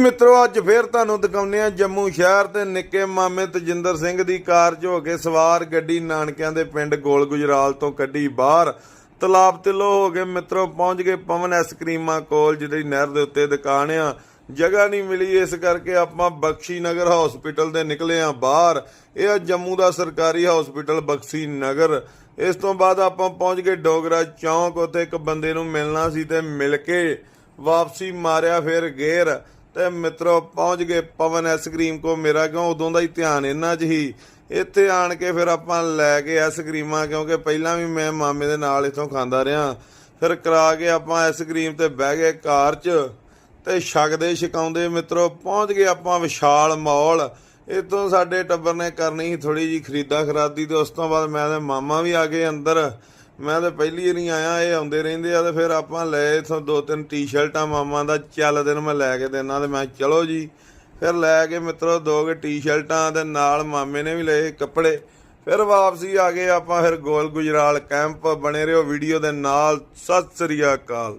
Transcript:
ਮਿੱਤਰੋ, ਅੱਜ ਫੇਰ ਤੁਹਾਨੂੰ ਦਿਖਾਉਂਦੇ ਆ ਜੰਮੂ ਸ਼ਹਿਰ ਤੇ ਨਿੱਕੇ ਮਾਮੇ ਤਜਿੰਦਰ ਸਿੰਘ ਦੀ ਕਾਰ 'ਚ ਹੋ ਕੇ ਸਵਾਰ ਗੱਡੀ ਨਾਨਕਿਆਂ ਦੇ ਪਿੰਡ ਗੋਲ ਗੁਜਰਾਲ ਤੋਂ ਕੱਢੀ ਬਾਹਰ। ਤਲਾਬ ਤਿਲੋ ਹੋ ਕੇ ਮਿੱਤਰੋ, ਪਹੁੰਚ ਗਏ ਪਵਨ ਐਸਕ੍ਰੀਮਾ ਕੋਲ, ਜਿਹੜੀ ਨਹਿਰ ਦੇ ਉੱਤੇ ਦੁਕਾਨ ਆ। ਜਗ੍ਹਾ ਨਹੀਂ ਮਿਲੀ, ਇਸ ਕਰਕੇ ਆਪਾਂ ਬਖਸ਼ੀ ਨਗਰ ਹਸਪੀਟਲ ਦੇ ਨਿਕਲੇ ਆ ਬਾਹਰ। ਇਹ ਆ ਜੰਮੂ ਦਾ ਸਰਕਾਰੀ ਹਸਪੀਟਲ ਬਖਸ਼ੀ ਨਗਰ। ਇਸ ਤੋਂ ਬਾਅਦ ਆਪਾਂ ਪਹੁੰਚ ਗਏ ਡੋਗਰਾ ਚੌਂਕ, ਉੱਥੇ ਇੱਕ ਬੰਦੇ ਨੂੰ ਮਿਲਣਾ ਸੀ ਤੇ ਮਿਲ ਕੇ ਵਾਪਸੀ ਮਾਰਿਆ ਫਿਰ ਗੇਰ। ਤੇ ਮਿੱਤਰੋ ਪਹੁੰਚ ਗਏ ਪਵਨ ਆਈਸਕ੍ਰੀਮ ਕੋ ਮੇਰਾ, ਕਿਉਂ ਉਦੋਂ ਦਾ ਹੀ ਧਿਆਨ ਇਹਨਾਂ 'ਚ ਹੀ। ਇੱਥੇ ਆਣ ਕੇ ਫਿਰ ਆਪਾਂ ਲੈ ਕੇ ਆਈਸਕ੍ਰੀਮਾਂ ਕਿਉਂਕਿ ਪਹਿਲਾਂ ਵੀ ਮੈਂ ਮਾਮੇ ਦੇ ਨਾਲ ਇਥੋਂ ਖਾਂਦਾ ਰਿਹਾ। ਫਿਰ ਕਰਾ ਕੇ ਆਪਾਂ ਆਈਸਕ੍ਰੀਮ ਤੇ ਬਹਿ ਗਏ ਕਾਰ 'ਚ ਤੇ ਛਕਦੇ ਛਕਾਉਂਦੇ ਮਿੱਤਰੋ ਪਹੁੰਚ ਗਏ ਆਪਾਂ ਵਿਸ਼ਾਲ ਮਾਲ। ਇਤੋਂ ਸਾਡੇ ਟੱਬਰ ਨੇ ਕਰਨੀ ਸੀ ਥੋੜੀ ਜੀ ਖਰੀਦਾ ਖਰਾਦੀ ਤੇ ਉਸ ਤੋਂ ਬਾਅਦ ਮੈਂ ਤੇ ਮਾਮਾ ਵੀ ਆ ਗਏ ਅੰਦਰ। ਮੈਂ ਤਾਂ ਪਹਿਲੀ ਵਾਰੀ ਆਇਆ, ਇਹ ਆਉਂਦੇ ਰਹਿੰਦੇ ਆ ਤੇ ਫਿਰ ਆਪਾਂ ਲਏ ਇਥੋਂ ਦੋ ਤਿੰਨ ਟੀ-ਸ਼ਰਟਾਂ ਮਾਮਾ ਦਾ, ਚੱਲ ਦਿਨ ਮੈਂ ਲੈ ਕੇ ਦੇਣਾ ਤੇ ਮੈਂ ਕਿਹਾ ਚਲੋ ਜੀ। ਫਿਰ ਲੈ ਕੇ ਮਿੱਤਰੋ ਦੋ ਟੀ-ਸ਼ਰਟਾਂ ਤੇ ਨਾਲ ਮਾਮੇ ਨੇ ਵੀ ਲਏ ਕੱਪੜੇ। ਫਿਰ ਵਾਪਸੀ ਆ ਗਏ ਆਪਾਂ ਫਿਰ ਗੋਲ ਗੁਜਰਾਲ ਕੈਂਪ ਬਣੇ ਰਹੋ ਵੀਡੀਓ ਦੇ ਨਾਲ। ਸਤਿ ਸ੍ਰੀ ਅਕਾਲ।